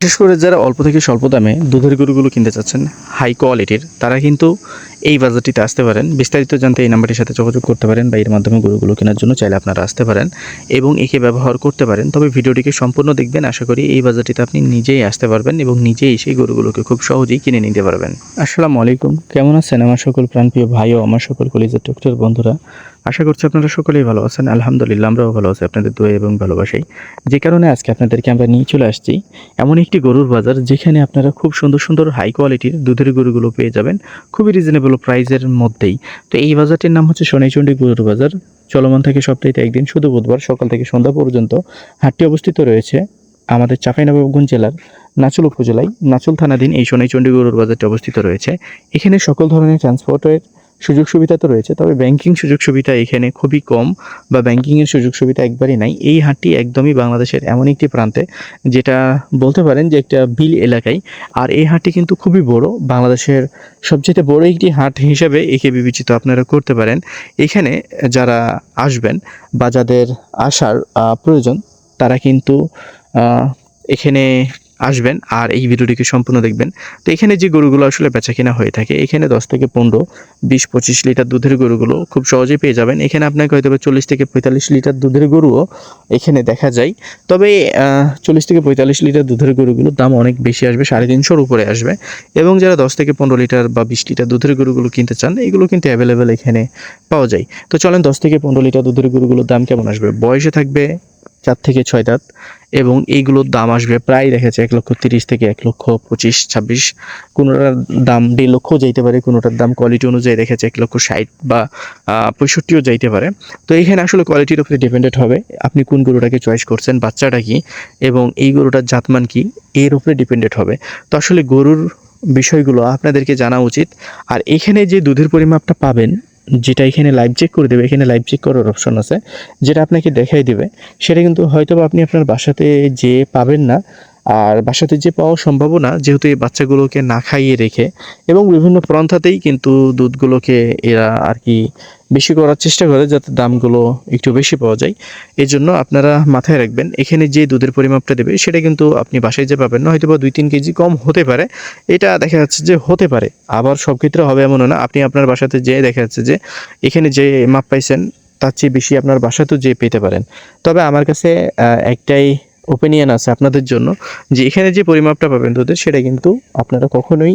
বিশেষ করে যারা অল্প থেকে স্বল্প দামে দুধের গরুগুলো কিনতে চাচ্ছেন হাই কোয়ালিটির তারা কিন্তু এই বাজারটিতে আসতে পারেন। বিস্তারিত জানতে এই নাম্বারটির সাথে যোগাযোগ করতে পারেন বা এর মাধ্যমে গরুগুলো কেনার জন্য চাইলে আপনারা আসতে পারেন এবং একে ব্যবহার করতে পারেন। তবে ভিডিওটিকে সম্পূর্ণ দেখবেন। আশা করি এই বাজারটিতে আপনি নিজেই আসতে পারবেন এবং নিজেই সেই গরুগুলোকে খুব সহজেই কিনে নিতে পারবেন। আসসালামু আলাইকুম। কেমন আছেন আমার সকল প্রাণপ্রিয় ভাই ও আমার সকল কলিজের ডক্টর বন্ধুরা? আশা করছি আপনারা সকলেই ভালো আছেন। আলহামদুলিল্লাহ, আমরাও ভালো আছি। আপনাদের দোয়া এবং ভালোবাসাই। যে কারণে আজকে আপনাদেরকে আমরা নিয়ে চলে আসছি এমন একটি গরুর বাজার যেখানে আপনারা খুব সুন্দর সুন্দর হাই কোয়ালিটির দুধের গরুগুলো পেয়ে যাবেন। খুবই রিজনেবল প্রাইসের মধ্যেই। তো এই বাজারটির নাম হচ্ছে সোনাইচন্ডী গরুর বাজার। চলমান থাকে সপ্তাহে একদিন, শুধু বুধবার, সকাল থেকে সন্ধ্যা পর্যন্ত। হাটটি অবস্থিত রয়েছে আমাদের চাঁপাইনবাবগঞ্জ জেলার নাচুল উপজেলায়। নাচুল থানাধীন এই সোনাইচন্ডী গরুর বাজারটি অবস্থিত রয়েছে। এখানে সকল ধরনের ট্রান্সপোর্টের সুযোগ সুবিধা তো রয়েছে, তবে ব্যাংকিং সুযোগ সুবিধা এখানে খুবই কম বা ব্যাংকিংয়ের সুযোগ সুবিধা একবারই নাই। এই হাটটি একদমই বাংলাদেশের এমন একটি প্রান্তে, যেটা বলতে পারেন যে একটা বিল এলাকায়। আর এই হাটটি কিন্তু খুবই বড়, বাংলাদেশের সবচেয়ে বড় একটি হাট হিসেবে একে বিবেচিত আপনারা করতে পারেন। এখানে যারা আসবেন বা যাদের আসার প্রয়োজন, তারা কিন্তু এখানে আসবেন আর এই ভিডিওটিকে সম্পূর্ণ দেখবেন। তো এখানে যে গরুগুলো আসলে বেচা কেনা হয়ে থাকে, এখানে দশ থেকে পনেরো, বিশ, পঁচিশ লিটার দুধের গরুগুলো খুব সহজেই পেয়ে যাবেন। এখানে আপনাকে হয়তো চল্লিশ থেকে পঁয়তাল্লিশ লিটার দুধের গরুও এখানে দেখা যায়। তবে চল্লিশ থেকে পঁয়তাল্লিশ লিটার দুধের গরুগুলোর দাম অনেক বেশি আসবে, সাড়ে তিনশোর উপরে আসবে। এবং যারা দশ থেকে পনেরো লিটার বা বিশ লিটার দুধের গরুগুলো কিনতে চান, এগুলো কিন্তু অ্যাভেলেবেল এখানে পাওয়া যায়। তো চলেন দশ থেকে পনেরো লিটার দুধের গরুগুলোর দাম কেমন আসবে? বয়সে থাকবে? চার থেকে ছয় দাঁত এবং এইগুলোর দাম আসবে প্রায় দেখা এক লক্ষ তিরিশ থেকে এক লক্ষ পঁচিশ, ছাব্বিশ। কোনোটার দাম দেড় লক্ষও যাইতে পারে, কোনোটার দাম কোয়ালিটি অনুযায়ী দেখা এক লক্ষ ষাট বা পঁয়ষট্টিও যাইতে পারে। তো এখানে আসলে কোয়ালিটির উপরে ডিপেন্ডেড হবে, আপনি কোন গরুটাকে চয়েস করছেন, বাচ্চাটা কি এবং এই গরুটার জাতমান কি, এর উপরে ডিপেন্ডেড হবে। তো আসলে গরুর বিষয়গুলো আপনাদেরকে জানা উচিত। আর এখানে যে দুধের পরিমাপটা পাবেন যেটা এখানে লাইভ চেক করে দেবে, এখানে লাইভ চেক করার অপশন আছে, যেটা আপনাকে দেখাই দেবে। সেটা কিন্তু হয়তো আপনি আপনার বাসাতে যে পাবেন না, আর বাসাতে যে পাওয়ার সম্ভাবনা, যেহেতু এই বাচ্চাগুলোকে না খাইয়ে রেখে, এবং বিভিন্ন প্রন্থাতেই কিন্তু দুধগুলোকে এরা আর কি বেশি করার চেষ্টা করে যাতে দামগুলো একটু বেশি পাওয়া যায়। এই জন্য আপনারা মাথায় রাখবেন, এখানে যে দুধের পরিমাপটা দেবে সেটা কিন্তু আপনি বাসায় যে পাবেন না হয়তো বা দুই তিন কেজি কম হতে পারে। এটা দেখা যাচ্ছে যে হতে পারে, আবার সব ক্ষেত্রে হবে এমনও না। আপনি আপনার বাসাতে যেয়ে দেখা যাচ্ছে যে এখানে যে মাপ পাইছেন, তার চেয়ে বেশি আপনার বাসাতেও যেয়ে পেতে পারেন। তবে আমার কাছে একটাই ওপিনিয়ন আছে আপনাদের জন্য, যে এখানে যে পরিমাপটা পাবেন দুধের, সেটা কিন্তু আপনারা কখনোই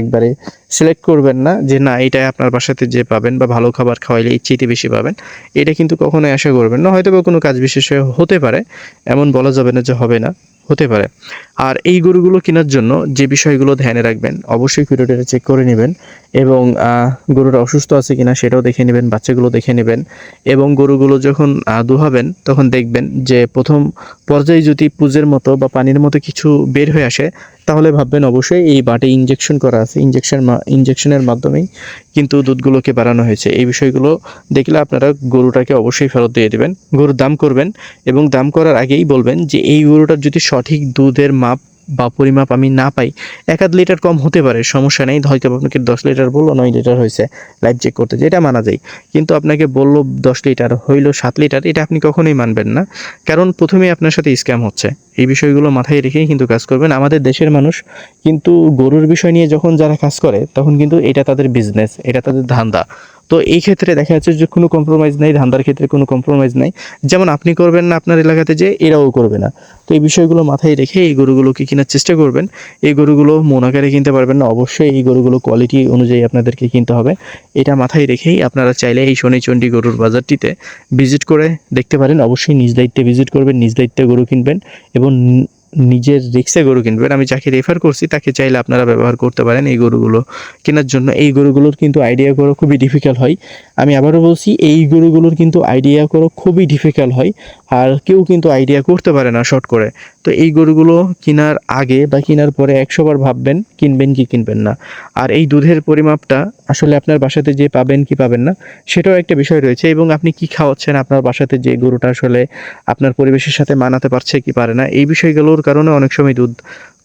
একবারে সিলেক্ট করবেন না যে না, এটাই আপনার বাসাতে যে পাবেন বা ভালো খাবার খাওয়াইলে চেয়ে বেশি পাবেন। এটা কিন্তু কখনোই আশা করবেন না হয়তো বা কোনো কাজ বিশেষে হতে পারে, এমন বলা যাবে না যে হবে না, হতে পারে। আর এই গরুগুলো কেনার জন্য যে বিষয়গুলো ধ্যানে রাখবেন, অবশ্যই ভিডিওটা চেক করে নেবেন এবং গরুটা অসুস্থ আছে কিনা সেটাও দেখে নেবেন, বাচ্চাগুলো দেখে নেবেন এবং গরুগুলো যখন দুহাবেন, তখন দেখবেন যে প্রথম পর্যায়ে যদি পুজের মতো বা পানির মতো কিছু বের হয়ে আসে, তাহলে ভাববেন অবশ্যই এই বাটে ইঞ্জেকশন করা আছে ইঞ্জেকশন ইঞ্জেকশনের মাধ্যমেই কিন্তু দুধগুলোকে বাড়ানো হয়েছে। এই বিষয়গুলো দেখলে আপনারা গরুটাকে অবশ্যই ফেরত দিয়ে দেবেন। গরুর দাম করবেন এবং দাম করার আগেই বলবেন যে এই গরুটার যদি সঠিক দুধের মাপ বা পরিমাপ আমি না পাই, এক আধ লিটার কম হতে পারে, সমস্যা নেই। হয়তো আপনাকে দশ লিটার বলল, নয় লিটার হয়েছে লাইভ চেক করতে, যেটা মানা যায়। কিন্তু আপনাকে বলল দশ লিটার, হইল সাত লিটার, এটা আপনি কখনোই মানবেন না। কারণ প্রথমেই আপনার সাথে স্ক্যাম হচ্ছে। এই বিষয়গুলো মাথায় রেখেই কিন্তু কাজ করবেন। আমাদের দেশের মানুষ কিন্তু গরুর বিষয় নিয়ে যখন যারা কাজ করে, তখন কিন্তু এটা তাদের বিজনেস এটা তাদের ধান্দা। তো এই ক্ষেত্রে দেখা যাচ্ছে যে কোনো কম্প্রোমাইজ নাই, ধান্দার ক্ষেত্রে কোনো কম্প্রোমাইজ নাই। যেমন আপনি করবেন না আপনার এলাকাতে যে, এরাও করবে না। তো এই বিষয়গুলো মাথায় রেখে এই গরুগুলোকে কেনার চেষ্টা করবেন। এই গরুগুলো মন আকারে কিনতে পারবেন না। অবশ্যই এই গরুগুলো কোয়ালিটি অনুযায়ী আপনাদেরকে কিনতে হবে। এটা মাথায় রেখেই আপনারা চাইলে এই শনিচণ্ডী গরুর বাজারটিতে ভিজিট করে দেখতে পারেন। অবশ্যই নিজ দায়িত্বে ভিজিট করবেন, নিজ দায়িত্বে গরু কিনবেন এবং নিজের রিক্সে গরু কিনবেন। আমি যাকে রেফার করছি, তাকে চাইলে আপনারা ব্যবহার করতে পারেন এই গরুগুলো কেনার জন্য। এই গরুগুলোর কিন্তু আইডিয়া করা খুবই ডিফিকাল্ট হয়। আমি আবারও বলছি, এই গরুগুলোর কিন্তু আইডিয়া করা খুবই ডিফিকাল্ট হয় আর কেউ কিন্তু আইডিয়া করতে পারে না শর্ট করে। তো এই গরুগুলো কেনার আগে বা কেনার পরে একশোবার ভাববেন, কিনবেন কি কিনবেন না। আর এই দুধের পরিমাপটা আসলে আপনার বাসাতে যে পাবেন কি পাবেন না, সেটাও একটা বিষয় রয়েছে এবং আপনি কি খাওয়াচ্ছেন আপনার বাসাতে যে গরুটা আসলে আপনার পরিবেশের সাথে মানাতে পারছে কি পারে না, এই বিষয়গুলোর কারণে অনেক সময় দুধ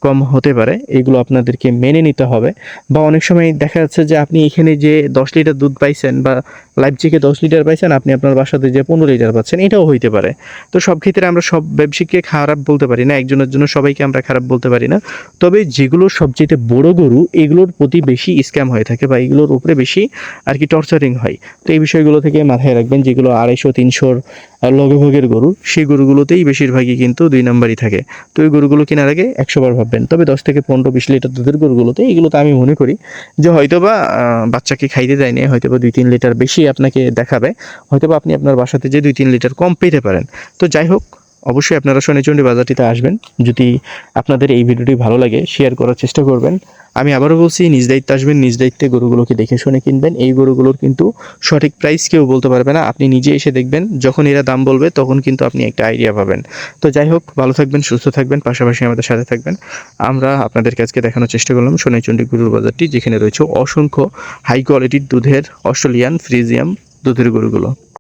কম হতে পারে, এগুলো আপনাদেরকে মেনে নিতে হবে। বা অনেক সময় দেখা যাচ্ছে যে আপনি এখানে যে দশ লিটার দুধ পাইছেন বা লাইভ চেকে দশ লিটার পাইছেন, আপনি আপনার বাসাতে যে পনেরো লিটার পাচ্ছেন, এটাও হইতে পারে। তো সব ক্ষেত্রে আমরা সব ব্যবসায়ীকে খারাপ বলতে পারি না, একজনের জন্য সবাইকে আমরা খারাপ বলতে পারি না। তবে যেগুলো সবচেয়ে বড় গরু, এগুলোর প্রতি বেশি স্ক্যাম হয়ে থাকে বা এগুলোর উপরে বেশি আর কি টর্চারিং হয়। তো এই বিষয়গুলো থেকে মাথায় রাখবেন যেগুলো আড়াইশো, তিনশোর লগভোগের গরু, সেই গরুগুলোতেই বেশিরভাগই কিন্তু দুই নাম্বারই থাকে। তো এই গরুগুলো কেনার আগে একশো বার ভাববেন। তবে দশ থেকে পনেরো, বিশ লিটার দুধের গরুগুলোতে এগুলোতে আমি মনে করি যে হয়তোবা বাচ্চাকে খাইতে দেয়নি, হয়তোবা দুই তিন লিটার বেশি আপনাকে দেখাবে, হয়তোবা আপনি আপনার বাসাতে যে দুই তিন লিটার কম পেতে পারেন। তো যাই হোক, অবশ্যই আপনারা শনিচন্ডী বাজারটিতে আসবেন। যদি আপনাদের এই ভিডিওটি ভালো লাগে শেয়ার করার চেষ্টা করবেন। আমি আবারও বলছি, নিজ দায়িত্বে আসবেন, নিজ দায়িত্বে গরুগুলোকে দেখে শুনে কিনবেন। এই গরুগুলোর কিন্তু সঠিক প্রাইস কেউ বলতে পারবে না। আপনি নিজে এসে দেখবেন, যখন এরা দাম বলবে, তখন কিন্তু আপনি একটা আইডিয়া পাবেন। তো যাই হোক, ভালো থাকবেন, সুস্থ থাকবেন, পাশাপাশি আমাদের সাথে থাকবেন। আমরা আপনাদের কাছকে দেখানোর চেষ্টা করলাম সোনাইচন্ডী গরুর বাজারটি, যেখানে রয়েছে অসংখ্য হাই কোয়ালিটির দুধের অস্ট্রেলিয়ান ফ্রিজিয়াম দুধের গরুগুলো।